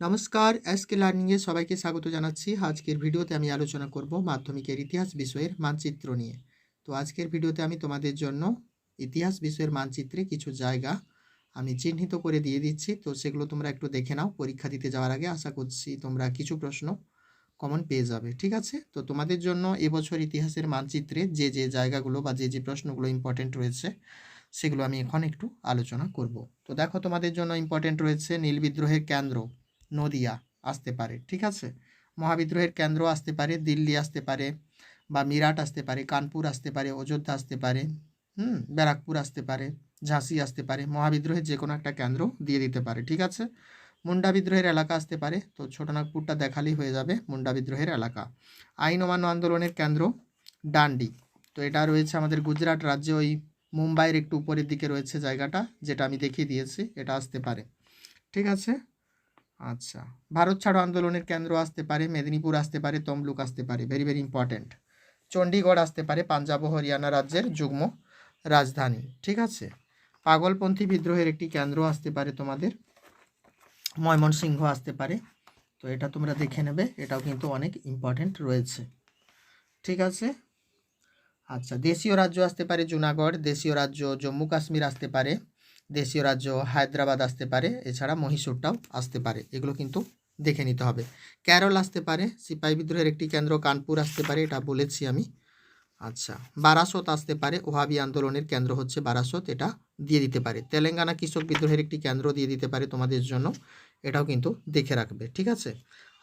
নমস্কার এসকে লার্নিংয়ে সবাইকে স্বাগত জানাচ্ছি। আজকের ভিডিওতে আমি আলোচনা করব মাধ্যমিকের ইতিহাস বিষয়ের মানচিত্র নিয়ে। তো আজকের ভিডিওতে আমি তোমাদের জন্য ইতিহাস বিষয়ের মানচিত্রে কিছু জায়গা আমি চিহ্নিত করে দিয়ে দিচ্ছি। তো সেগুলো তোমরা একটু দেখে নাও। পরীক্ষা দিতে যাওয়ার আগে আশা করছি তোমরা কিছু প্রশ্ন কমন পেয়ে যাবে, ঠিক আছে? তো তোমাদের জন্য এবছর ইতিহাসের মানচিত্রে যে যে জায়গাগুলো বা যে যে প্রশ্নগুলো ইম্পর্টেন্ট রয়েছে, সেগুলো আমি এখন একটু আলোচনা করব। তো দেখো তোমাদের জন্য ইম্পর্টেন্ট রয়েছে নীল বিদ্রোহের কেন্দ্র। নদিয়া আসতে পারে, ঠিক আছে? মহাবিদ্রোহের কেন্দ্র আসতে পারে, দিল্লি আসতে পারে বা মিরাট আসতে পারে, কানপুর আসতে পারে, অযোধ্যা আসতে পারে, হুম, ব্যারাকপুর আসতে পারে, ঝাঁসি আসতে পারে, মহাবিদ্রোহের যে কোনো একটা কেন্দ্র দিয়ে দিতে পারে, ঠিক আছে? মুন্ডা বিদ্রোহের এলাকা আসতে পারে, তো ছোটনাগপুরটা দেখালেই হয়ে যাবে মুন্ডা বিদ্রোহের এলাকা। আইন অমান্য আন্দোলনের কেন্দ্র ডান্ডি, তো এটা রয়েছে আমাদের গুজরাট রাজ্যে, ওই মুম্বাইয়ের একটু উপরের দিকে রয়েছে জায়গাটা, যেটা আমি দেখিয়ে দিয়েছি, এটা আসতে পারে, ঠিক আছে? আচ্ছা। ভারত ছাড়ো আন্দোলনের কেন্দ্র আসতে পারে, মেদিনীপুর আসতে পারে, তমলুক আসতে পারে। ভেরি ভেরি ইম্পর্ট্যান্ট চণ্ডীগড় আসতে পারে, পাঞ্জাব ও হরিয়ানা রাজ্যের যুগ্ম রাজধানী। ঠিক আছে? পাগলপন্থী বিদ্রোহের একটি কেন্দ্র আসতে পারে তোমাদের। ময়মনসিংহ আসতে পারে। তো এটা তোমরা দেখে নেবে, এটাও কিন্তু অনেক ইম্পর্ট্যান্ট রয়েছে। ঠিক আছে? আচ্ছা দেশীয় রাজ্য আসতে পারে জুনাগড়, দেশীয় রাজ্য জম্মু কাশ্মীর আসতে পারে। দেশীয় রাজ্য হায়দ্রাবাদ আসতে পারে, এছাড়া মহীশূরটাও আসতে পারে। এগুলো কিন্তু দেখে নিতে হবে। কেরল আসতে পারে, সিপাহী বিদ্রোহের একটি কেন্দ্র কানপুর আসতে পারে, এটা বলেছি আমি। আচ্ছা বারাসত আসতে পারে, ওহাবি আন্দোলনের কেন্দ্র হচ্ছে বারাসত, এটা দিয়ে দিতে পারে। তেলেঙ্গানা কৃষক বিদ্রোহের একটি কেন্দ্র দিয়ে দিতে পারে তোমাদের জন্য, এটাও কিন্তু দেখে রাখবে, ঠিক আছে?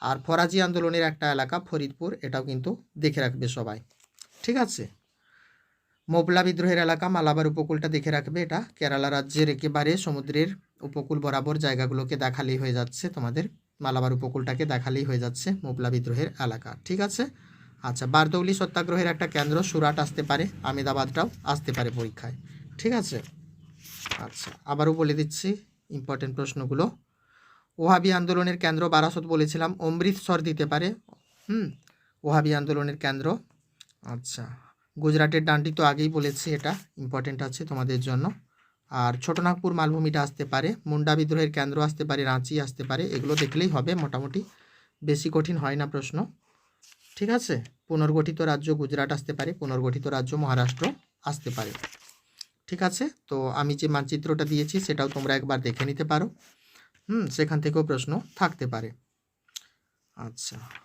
আর ফরাজি আন্দোলনের একটা এলাকা ফরিদপুর, এটাও কিন্তু দেখে রাখবে সবাই, ঠিক আছে? মোবলা বিদ্রোহের এলাকা মালাবার উপকূলটা দেখে রাখবে এটা। কেরালা রাজ্যের একেবারে সমুদ্রের উপকূল বরাবর জায়গাগুলোকে দেখালেই হয়ে যাচ্ছে, তোমাদের মালাবার উপকূলটাকে দেখালেই হয়ে যাচ্ছে মোবলা বিদ্রোহের এলাকা, ঠিক আছে? আচ্ছা বারদৌলি সত্যাগ্রহের একটা কেন্দ্র, সুরাট আসতে পারে আমেদাবাদটাও আসতে পারে পরীক্ষায়, ঠিক আছে? আচ্ছা আবারও বলে দিচ্ছি ইম্পর্টেন্ট প্রশ্নগুলো। ওহাবি আন্দোলনের কেন্দ্র বারাসত বলেছিলাম, অমৃতসর দিতে পারে, হুম, ওহাবি আন্দোলনের কেন্দ্র আচ্ছা। গুজরাটের ডান্ডি তো আগেই বলেছি এটা ইম্পর্টেন্ট আছে তোমাদের জন্য। আর ছোটনাগপুর মালভূমিটা আসতে পারে, মুন্ডা বিদ্রোহের কেন্দ্র আসতে পারে, রাঁচি আসতে পারে, এগুলো দেখলেই হবে, মোটামুটি বেশি কঠিন হয় না প্রশ্ন। ঠিক আছে? পুনর্গঠিত রাজ্য গুজরাট আসতে পারে, পুনর্গঠিত রাজ্য মহারাষ্ট্র আসতে পারে। ঠিক আছে? তো আমি যে মানচিত্রটা দিয়েছি, সেটাও তোমরা একবার দেখে নিতে পারো। হুম, সেখান থেকেও প্রশ্ন থাকতে পারে। আচ্ছা।